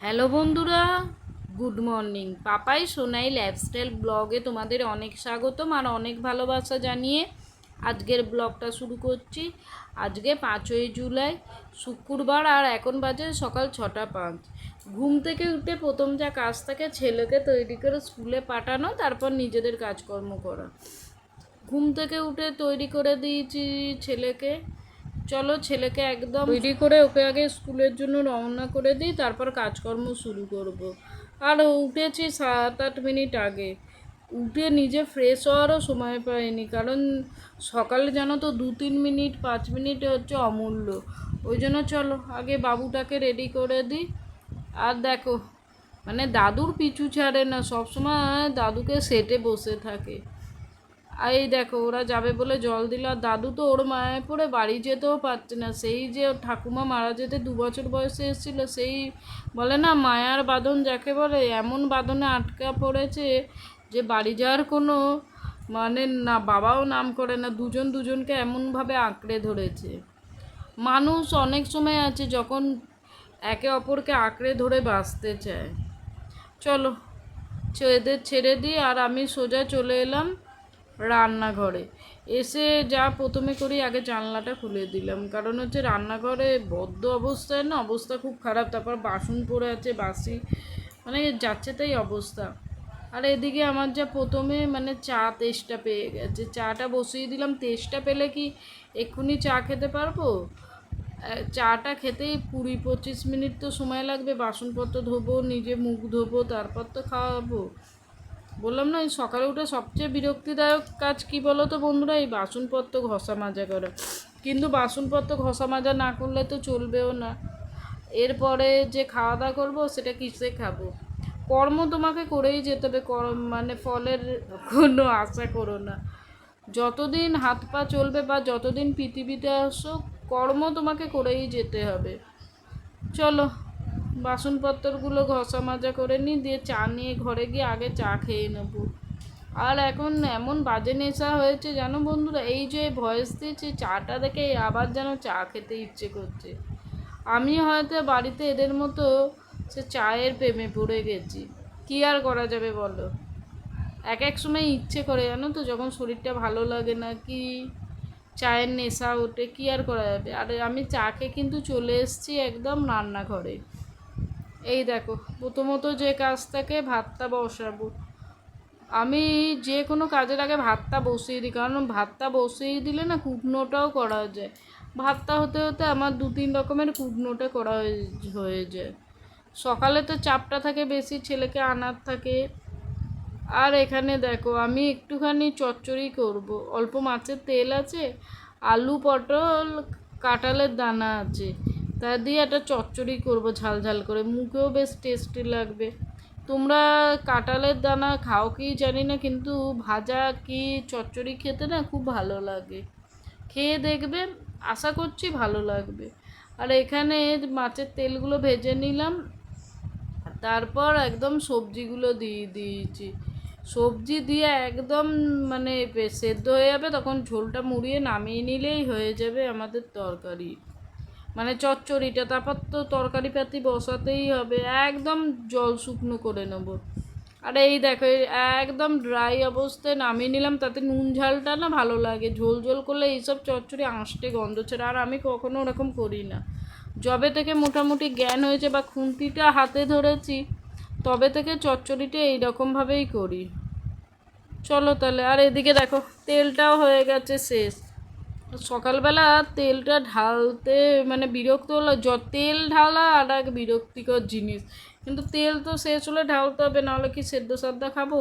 Hello বন্ধুরা, good morning. Papai Sonai lifestyle ব্লগে তোমাদের অনেক স্বাগতম আর অনেক ভালোবাসা জানিয়ে আজকের ব্লগটা শুরু করছি। আজকে পাঁচই জুলাই, শুক্রবার আর এখন বাজে সকাল ছটা পাঁচ। ঘুম থেকে উঠে প্রথম যা কাজ থাকে ছেলেকে তৈরি করে স্কুলে পাঠানো, তারপর নিজেদের কাজকর্ম করা। ঘুম থেকে উঠে তৈরি করে দিয়েছি ছেলেকে। চলো ছেলেকে একদম রেডি করে ওকে আগে স্কুলের জন্য রওনা করে দিই, তারপর কাজকর্ম শুরু করব। আর উঠেছি সাত আট মিনিট আগে। উঠে নিজে ফ্রেশ হওয়ারও সময় পাইনি, কারণ সকালে জানো তো দু তিন মিনিট, পাঁচ মিনিট হচ্ছে অমূল্য। ওই জন্য চলো আগে বাবুটাকে রেডি করে দিই। আর দেখো মানে দাদুর পিছু ছাড়ে না, সবসময় দাদুকে সেটে বসে থাকে। আর এই দেখো, ওরা যাবে বলে জল দিল, আর দাদু তো ওর মায়ে পড়ে বাড়ি যেতেও পারছে না। সেই যে ঠাকুমা মারা যেতে দু বছর বয়সে এসেছিল, সেই বলে না, মায়ার বাঁধন যাকে বলে, এমন বাঁধনে আটকা পড়েছে যে বাড়ি যাওয়ার কোনো মানে না, বাবাও নাম করে না, দুজন দুজনকে এমনভাবে আঁকড়ে ধরেছে। মানুষ অনেক সময় আছে যখন একে অপরকে আঁকড়ে ধরে বাঁচতে চায়। চলো এদের ছেড়ে দিই আর আমি সোজা চলে এলাম। রান্নাঘরে। এসে যা প্রথমে করি, আগে জানলাটা খুলে দিলাম। কারণ হচ্ছে রান্নাঘরে বদ্ধ অবস্থায় না অবস্থা খুব খারাপ। তারপর বাসন পড়ে আছে, বাসি মানে যাচ্ছে তাই অবস্থা। আর এদিকে আমার যা প্রথমে মানে চা তেষ্টা পেয়ে গেছে। চাটা বসিয়ে দিলাম। তেষ্টা পেলে কি এক্ষুনি চা খেতে পারব? চাটা খেতেই কুড়ি পঁচিশ মিনিট তো সময় লাগবে। বাসনপত্র ধোবো, নিজে মুখ ধোবো, তারপর তো খাওয়াবো। বললাম না, এই সকালে উঠে সবচেয়ে বিরক্তিদায়ক কাজ কি বলো তো বন্ধুরা? এই বাসনপত্র ঘষা মাজা করা। কিন্তু বাসনপত্র ঘষা মাজা না করলে তো চলবেও না। এরপরে যে খাওয়া দাওয়া করব, সেটা কিসে খাব? কর্ম তোমাকে করেই যেতে হবে। কর্ম মানে ফলের কোনো আশা করো না। যতদিন হাত পা চলবে বা যতদিন পৃথিবীতে আসো কর্ম তোমাকে করেই যেতে হবে। চলো। বাসনপত্রগুলো ঘষা মাজা করে নিই, দিয়ে চা নিয়ে ঘরে গিয়ে আগে চা খেয়ে নেব। আর এখন এমন বাজে নেশা হয়েছে, জানো বন্ধুরা, এই যে ভয়েস দিয়েছি, চাটা দেখে আবার যেন চা খেতে ইচ্ছে করছে। আমি হয়তো বাড়িতে এদের মতো সে চায়ের প্রেমে পড়ে গেছি। কী আর করা যাবে বলো? এক এক সময় ইচ্ছে করে, জানো তো, যখন শরীরটা ভালো লাগে না, কি চায়ের নেশা ওঠে, কী আর করা যাবে? আর আমি চা খেয়ে কিন্তু চলে এসেছি একদম রান্নাঘরে। এই দেখো, প্রথমত যে কাজটাকে ভাতটা বসাবো। আমি যে কোনো কাজের আগে ভাতটা বসিয়ে দিই, কারণ ভাতটা বসিয়ে দিলে না কুটনোটাও করা যায়। ভাতটা হতে হতে আমার দু তিন রকমের কুটনোটা করা হয়ে- হয়ে যায়। সকালে তো চাপটা থাকে বেশি, ছেলেকে আনার থাকে। আর এখানে দেখো, আমি একটুখানি চচ্চড়ি করব। অল্প মাছের তেল আছে, আলু পটল, কাঁঠালের দানা আছে। তা দিয়ে একটা চচ্চড়ি করব, ঝাল ঝাল করে। মুখেও বেশ টেস্টি লাগবে। তোমরা কাঁঠালের দানা খাও কি জানি না, কিন্তু ভাজা কি চচ্চড়ি খেতে না খুব ভালো লাগে। খেয়ে দেখবে, আশা করছি ভালো লাগবে। আর এখানে মাছের তেলগুলো ভেজে নিলাম। তারপর একদম সবজিগুলো দিয়ে দিয়েছি। সবজি দিয়ে একদম মানে সেদ্ধ হয়ে যাবে, তখন ঝোলটা মুড়িয়ে নামিয়ে নিলেই হয়ে যাবে আমাদের তরকারি। মানে চচ্চড়িটা, তারপর তো তরকারি পাতি বসাতেই হবে। একদম জল শুকনো করে নেব। আর এই দেখো একদম ড্রাই অবস্থায় নামিয়ে নিলাম, তাতে নুন ঝালটা না ভালো লাগে। ঝোল ঝোল করলে এইসব চচ্চড়ি আঁশটে গন্ধ ছাড়া আর আমি কখনো ওরকম করি না। যবে থেকে মোটামুটি জ্ঞান হয়েছে বা খুন্তিটা হাতে ধরেছি, তবে থেকে চচ্চড়িটা এইরকমভাবেই করি। চলো তাহলে, আর এদিকে দেখো, তেলটাও হয়ে গেছে শেষ। সকালবেলা তেলটা ঢালতে মানে বিরক্ত হলো য তেল ঢালা আর এক বিরক্তিকর জিনিস। কিন্তু তেল তো শেষ হলে ঢালতে হবে, নাহলে কি সেদ্ধ সাদ্দা খাব?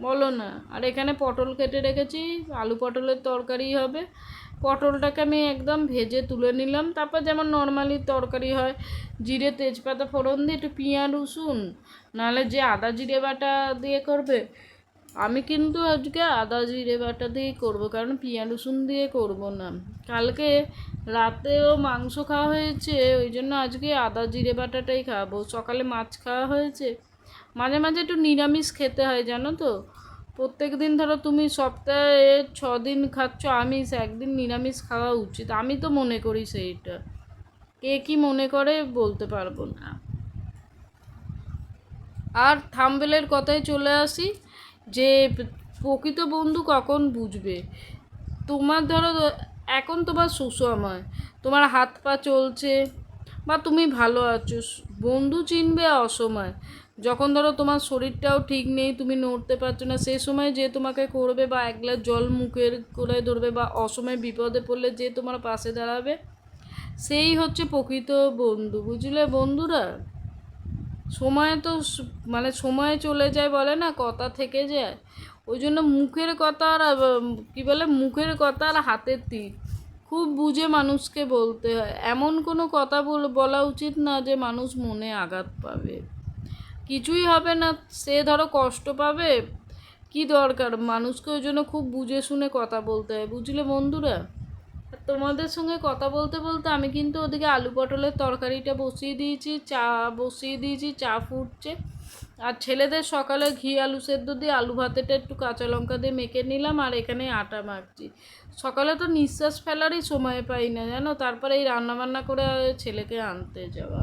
বলো না। আর এখানে পটল কেটে রেখেছি, আলু পটলের তরকারি হবে। পটলটাকে আমি একদম ভেজে তুলে নিলাম। তারপর যেমন নর্মালি তরকারি হয়, জিরে, তেজপাতা ফোড়ন দিয়ে একটু পিঁয়াজ, রসুন, নাহলে যে আদা জিরে বাটা দিয়ে করবে আমি কিন্তু আজকে আদা জিরে বাটা দিয়েই করব, কারণ পেঁয়াজ রসুন দিয়ে করব না। কালকে রাতেও মাংস খাওয়া হয়েছে, ওই জন্য আজকে আদা জিরে বাটাটাই খাব। সকালে মাছ খাওয়া হয়েছে। মাঝে মাঝে একটু নিরামিষ খেতে হয়, জানো তো? প্রত্যেক দিন ধরো তুমি সপ্তাহে ছ দিন খাচ্ছ আমিষ, একদিন নিরামিষ খাওয়া উচিত। আমি তো মনে করি সেইটা। কে কি মনে করে বলতে পারব না। আর থাম্বেলের কথায় চলে আসি। যে প্রকৃত বন্ধু কখন বুঝবে? তোমার ধরো, এখন তোমার সুসময় তোমার হাত পা চলছে, বা তুমি ভালো আছো। বন্ধু চিনবে অসময়। যখন ধরো তোমার শরীরটাও ঠিক নেই, তুমি নড়তে পারছ না সেই সময় যে তোমাকে করবে বা এক গ্লাস জল মুখের করে ধরবে বা অসময় বিপদে পড়লে যে তোমার পাশে দাঁড়াবে, সেই হচ্ছে প্রকৃত বন্ধু। বুঝলে বন্ধুরা? সময় তো মানে সময় চলে যায় বলে না, কথা থেকে যায়। ওই জন্য মুখের কথা আর কী বলে, মুখের কথা আর হাতের তীর। খুব বুঝে মানুষকে বলতে হয়। এমন কোনো কথা বল- বলা উচিত না যে মানুষ মনে আঘাত পাবে। কিছুই হবে না, সে ধরো কষ্ট পাবে। কি দরকার? মানুষকে ওই জন্য খুব বুঝে শুনে কথা বলতে হয়। বুঝলে বন্ধুরা? তোমাদের সঙ্গে কথা বলতে বলতে আমি কিন্তু ওদিকে আলু পটলের তরকারিটা বসিয়ে দিয়েছি, চা বসিয়ে দিয়েছি, চা ফুটছে। আর ছেলেদের সকালে ঘি, আলু সেদ্ধ দিয়ে আলু ভাতেটা একটু কাঁচা লঙ্কা দিয়ে মেখে নিলাম আর এখানে আটা মাখছি। সকালে তো নিঃশ্বাস ফেলারই সময় পাই না, জানো? তারপরে এই রান্নাবান্না করে ছেলেকে আনতে যাওয়া।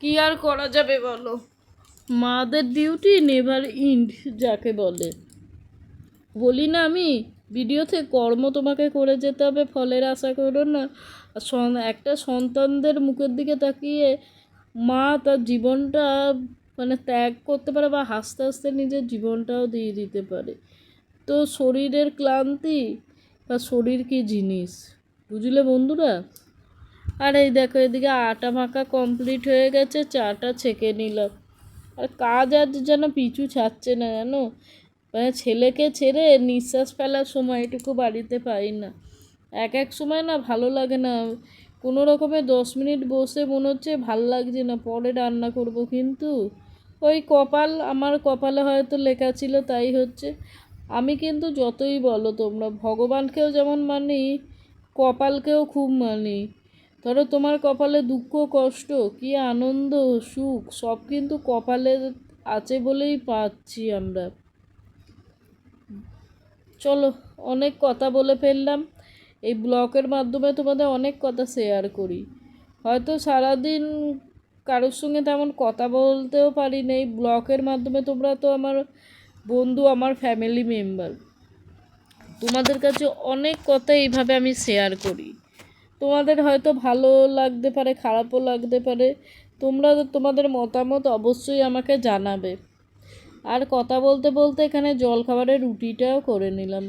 কি আর করা যাবে বলো? মাদের ডিউটি নেভার ইন্ড যাকে বলে। বলি না আমি ভিডিওতে কর্ম তোমাকে করে যেতে হবে, ফলের আশা করো না। একটা সন্তানদের মুখের দিকে তাকিয়ে মা তার জীবনটা মানে ত্যাগ করতে পারে বা হাসতে হাসতে নিজের জীবনটাও দিয়ে দিতে পারে। তো শরীরের ক্লান্তি বা শরীর কি জিনিস? বুঝলে বন্ধুরা? আর এই দেখো, এদিকে আটা মাখা কমপ্লিট হয়ে গেছে, চাটা ছেঁকে নিলাম। আর কাজ আজ যেন পিছু ছাড়ছে না, জানো? মানে ছেলেকে ছেড়ে নিঃশ্বাস ফেলার সময় এটুকু বাড়িতে পাই না। এক এক সময় না ভালো লাগে না। কোনো রকমে দশ মিনিট বসে মনে হচ্ছে ভালো লাগছে না, পরে রান্না করব কিন্তু ওই কপাল, আমার কপালে হয়তো লেখা ছিল তাই হচ্ছে। আমি কিন্তু যতই বলো তোমরা, ভগবানকেও যেমন মানি, কপালকেও খুব মানি। ধরো তোমার কপালে দুঃখ, কষ্ট, কি আনন্দ, সুখ, সব কিন্তু কপালে আছে বলেই পাচ্ছি আমরা। চলো, অনেক কথা বলে ফেললাম। এই ব্লগের মাধ্যমে তোমাদের অনেক কথা শেয়ার করি। হয়তো সারাদিন কারোর সঙ্গে তেমন কথা বলতেও পারি না এই ব্লগের মাধ্যমে তোমরা তো আমার বন্ধু, আমার ফ্যামিলি মেম্বার তোমাদের কাছে অনেক কথা এইভাবে আমি শেয়ার করি। তোমাদের হয়তো ভালো লাগতে পারে, খারাপও লাগতে পারে। তোমরা তোমাদের মতামত অবশ্যই আমাকে জানাবে। আর কথা বলতে বলতে এখানে জল খাবারের রুটিটাও করে নিলাম।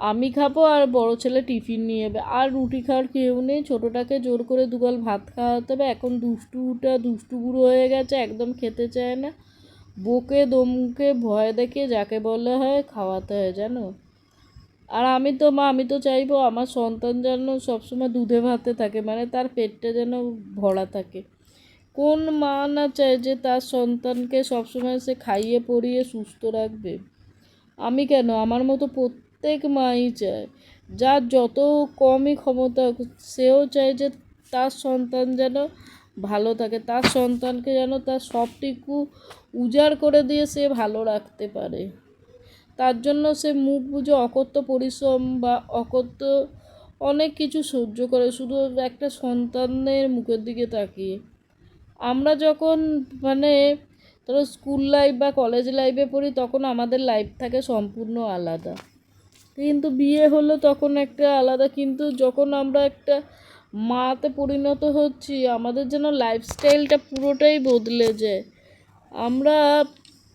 আমি খাব আর বড় ছেলে টিফিন নিয়ে যাবে। আর রুটি খাওয়ার কেউ নেই। ছোটোটাকে জোর করে দুগাল ভাত খাওয়াতে হবে। এখন দুষ্টুটা দুষ্টু বুড়ো হয়ে গেছে, একদম খেতে চায় না। বকে দমকে ভয় দেখে যাকে বলে হয় খাওয়াতে হয়, জানো? আর আমি তো, মা, আমি তো চাইব আমার সন্তান যেন সবসময় দুধে ভাতে থাকে। মানে তার পেটটা যেন ভরা থাকে। কোন মা না চায় যে তার সন্তানকে সবসময় সে খাইয়ে পরিয়ে সুস্থ রাখবে? আমি কেন? আমার মতো প্রত্যেক মাই চায়। যার যত কমই ক্ষমতা সেও চায় যে তার সন্তান যেন ভালো থাকে, তার সন্তানকে যেন তার সবটুকু উজাড় করে দিয়ে সে ভালো রাখতে পারে। তার জন্য সে মুখ বুঝে অকথ্য পরিশ্রম বা অকথ্য অনেক কিছু সহ্য করে, শুধু একটা সন্তানের মুখের দিকে তাকিয়ে। আমরা যখন মানে ধরো স্কুল লাইফ বা কলেজ লাইফে পড়ি, তখন আমাদের লাইফ থাকে সম্পূর্ণ আলাদা। কিন্তু বিয়ে হলো তখন একটা আলাদা, কিন্তু যখন আমরা একটা মাতে পরিণত হচ্ছি, আমাদের যেন লাইফস্টাইলটা পুরোটাই বদলে যায়। আমরা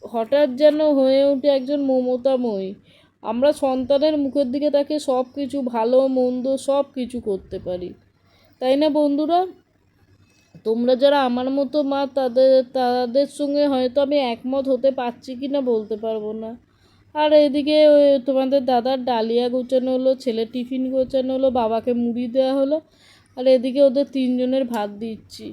হঠাৎ যেন হয়ে উঠে একজন মমতাময়ী। আমরা সন্তানের মুখের দিকে তাকে সব কিছু ভালো, মন্দ সব কিছু করতে পারি। তাই না বন্ধুরা? তোমরা যারা আমার মতো মা, তাদের তাদের সঙ্গে হয়তো আমি একমত হতে পারছি কি না বলতে পারব না। আর এদিকে তোমাদের দাদার ডালিয়া গোছানো হলো, ছেলে টিফিন গোছানো হলো, বাবাকে মুড়ি দেওয়া হলো, আর এদিকে ওদের তিনজনের ভাত দিচ্ছি।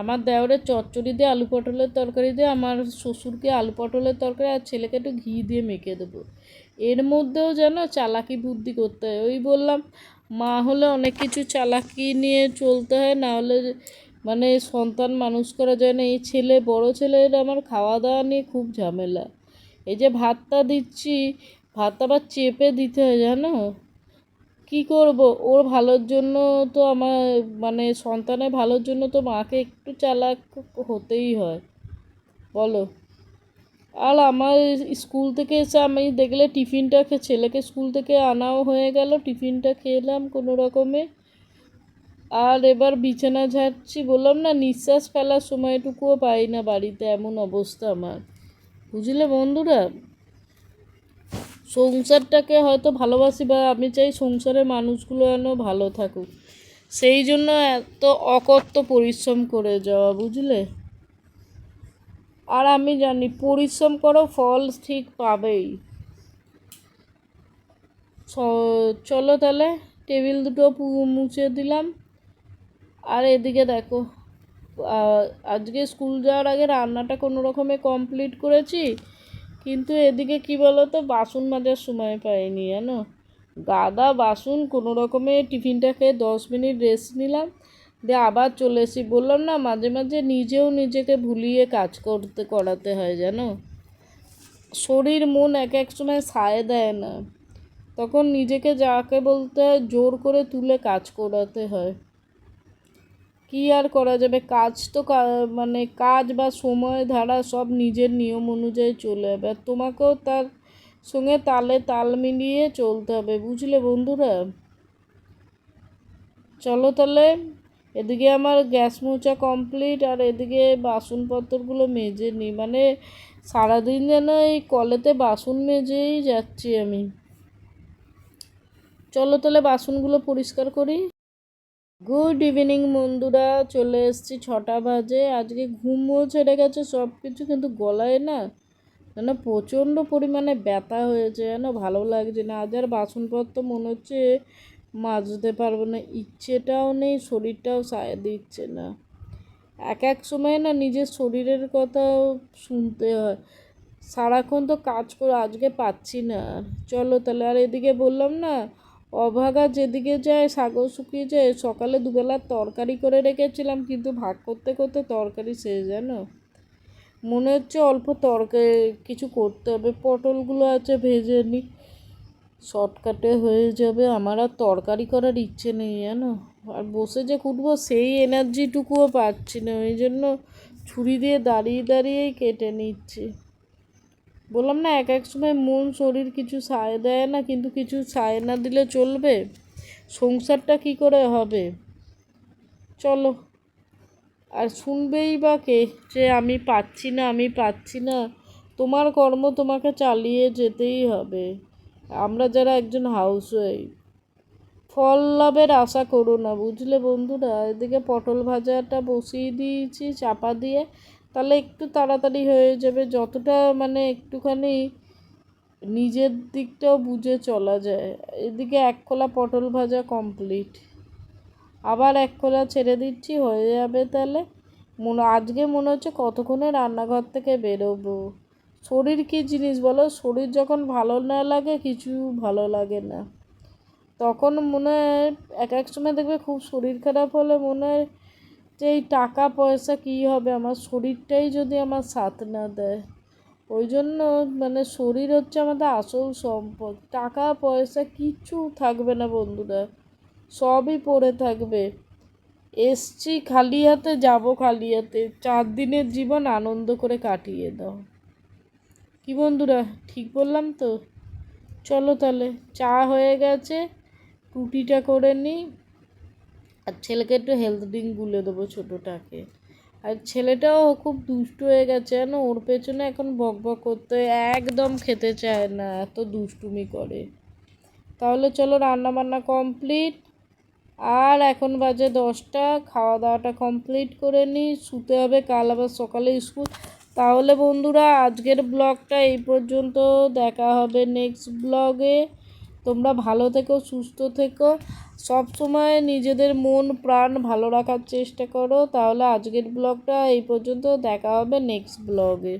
আমার দেওরের চচ্চড়ি দিয়ে আলু পটলের তরকারি দিয়ে, আমার শ্বশুরকে আলু পটলের তরকারি, আর ছেলেকে একটু ঘি দিয়ে মেখে দেবো। এর মধ্যেও যেন চালাকি বুদ্ধি করতে হয়। ওই বললাম, মা হলে অনেক কিছু চালাকি নিয়ে চলতে হয়, না হলে মানে সন্তান মানুষ করা যায় না। এই ছেলে, বড় ছেলের আমার খাওয়া দাওয়া নিয়ে খুব ঝামেলা। এই যে ভাতটা দিচ্ছি, ভাত আবার চেপে দিতে হয়, জানো? কি করব? ওর ভালোর জন্য তো আমার মানে সন্তানের ভালোর জন্য তো মাকে একটু চালাক হতেই হয়। বলো। আর আমার স্কুল থেকে এসে আমি দেখলে টিফিনটা খে- ছেলেকে স্কুল থেকে আনাও হয়ে গেল। টিফিনটা খেলাম কোনো রকমে। আর এবার বিছানা ঝাড়ছি বললাম, না, নিঃশ্বাস ফেলার সময়টুকুও পাই না বাড়িতে, এমন অবস্থা আমার। বুঝলে বন্ধুরা, সংসারটাকে হয়তো ভালোবাসি বা আমি চাই সংসারের মানুষগুলো যেন ভালো থাকুক। সেই জন্য এত অকর্ত পরিশ্রম করে যাওয়া, বুঝলে? আর আমি জানি, পরিশ্রম করো, ফল ঠিক পাবেই। চলো তাহলে, টেবিল দুটো মুছে দিলাম। আর এদিকে দেখো আজকে স্কুল যাওয়ার আগে রান্নাটা কোনো রকমে কমপ্লিট করেছি, কিন্তু এদিকে কি বলো তো বাসন মাজার সময় পাইনি, জানো? গাদা বাসন কোনো রকমে টিফিনটা খেয়ে দশ মিনিট রেস্ট নিলাম, দিয়ে আবার চলে এসেছি। বললাম না, মাঝে মাঝে নিজেও নিজেকে ভুলিয়ে কাজ করতে, করাতে হয়, জানো? শরীর, মন এক এক সময় সায় দেয় না। তখন নিজেকে যাকে বলতে হয়, জোর করে তুলে কাজ করাতে হয়। কি আর করা যাবে? কাজ তো মানে কাজ বা সময় ধারা সব নিজের নিয়ম অনুযায়ী চলে যাবে। আর তোমাকেও তার সঙ্গে তালে তাল মিলিয়ে চলতে হবে, বুঝলে বন্ধুরা? চলো তাহলে, এদিকে আমার গ্যাস মোচা কমপ্লিট আর এদিকে বাসনপত্রগুলো মেজে নিই। মানে সারাদিন যেন এই কলেতে বাসন মেজেই যাচ্ছি আমি। চলো তাহলে বাসনগুলো পরিষ্কার করি। গুড ইভিনিং বন্ধুরা। চলে এসেছি ছটা বাজে। আজকে ঘুমও ছেড়ে গেছে সব কিছু কিন্তু গলায় না যেন প্রচণ্ড পরিমাণে ব্যথা হয়েছে, যেন ভালো লাগছে না। আজ আর বাসনপত্র মনে হচ্ছে মাজতে পারব না। ইচ্ছেটাও নেই, শরীরটাও সায় দিচ্ছে না। এক এক সময় না নিজের শরীরের কথাও শুনতে হয়। সারাক্ষণ তো কাজ করে, আজকে পাচ্ছি না। চলো তাহলে, আর এদিকে বললাম না অভাগা যেদিকে যায়, সাগর শুকিয়ে যায়, সকালে দুবেলা তরকারি করে রেখেছিলাম, কিন্তু ভাগ করতে করতে তরকারি শেষ, জানো? মনে হচ্ছে অল্প তরকারি কিছু করতে হবে। পটলগুলো আছে, ভেজে নিই শর্টকাটে হয়ে যাবে। আমার আর তরকারি করার ইচ্ছে নেই, জানো? আর বসে যে কুটবো সেই এনার্জিটুকুও পাচ্ছি না। ওই জন্য ছুরি দিয়ে দাঁড়িয়ে দাঁড়িয়েই কেটে নিচ্ছি। বললাম না, এক এক সময় মন, শরীর কিছু সায় দেয় না, কিন্তু কিছু সায় না দিলে চলবে। সংসারটা কি করে হবে? চলো। আর শুনবেই বা কে যে আমি পাচ্ছি না, আমি পাচ্ছি না। তোমার কর্ম তোমাকে চালিয়ে যেতেই হবে। আমরা যারা একজন হাউস ওয়াইফ ফল লাভের আশা করো না, বুঝলে বন্ধুরা? এদিকে পটল ভাজাটা বসিয়ে দিয়েছি, চাপা দিয়ে তাহলে একটু তাড়াতাড়ি হয়ে যাবে। যতটা মানে একটুখানি নিজের দিকটাও বুঝে চলা যায়। এদিকে এক খোলা পটল ভাজা কমপ্লিট আবার এক খোলা ছেড়ে দিচ্ছি, হয়ে যাবে তাহলে। মনে, আজকে মনে হচ্ছে কতক্ষণে রান্নাঘর থেকে বেরোবো। শরীর কী জিনিস বলো? শরীর যখন ভালো না লাগে, কিছু ভালো লাগে না। তখন মনে হয়, এক এক সময় দেখবে খুব শরীর খারাপ হলে মনে হয় যে এই টাকা পয়সা কী হবে? আমার শরীরটাই যদি আমার সাথ না দেয়, ওই জন্য মানে শরীর হচ্ছে আমাদের আসল সম্পদ। টাকা পয়সা কিচ্ছু থাকবে না বন্ধুরা, সবই পড়ে থাকবে। এসছি খালি হাতে, যাব খালি হাতে। চার দিনের জীবন আনন্দ করে কাটিয়ে দাও। কি বন্ধুরা, ঠিক বললাম তো? চলো তাহলে, চা হয়ে গেছে, রুটিটা করে নিই। আর ছেলেকে একটু হেলথ ড্রিঙ্ক গুলে দেবো ছোটোটাকে। আর ছেলেটাও খুব দুষ্ট হয়ে গেছে জানো? ওর পেছনে এখন বক বক করতে একদম খেতে চায় না, এত দুষ্টুমি করে। তাহলে চলো রান্না বান্না কমপ্লিট আর এখন বাজে দশটা খাওয়া দাওয়াটা কমপ্লিট করে নিই। শুতে হবে কাল আবার সকালে স্কুল তাহলে বন্ধুরা, আজকের ব্লগটা এই পর্যন্ত। দেখা হবে নেক্সট ব্লগে তোমরা ভালো থেকো, সুস্থ থেকো। সব সময় নিজেদের মন, প্রাণ ভালো রাখার চেষ্টা করো। তাহলে আজকের ব্লগটা এই পর্যন্ত। দেখা হবে নেক্সট ব্লগে।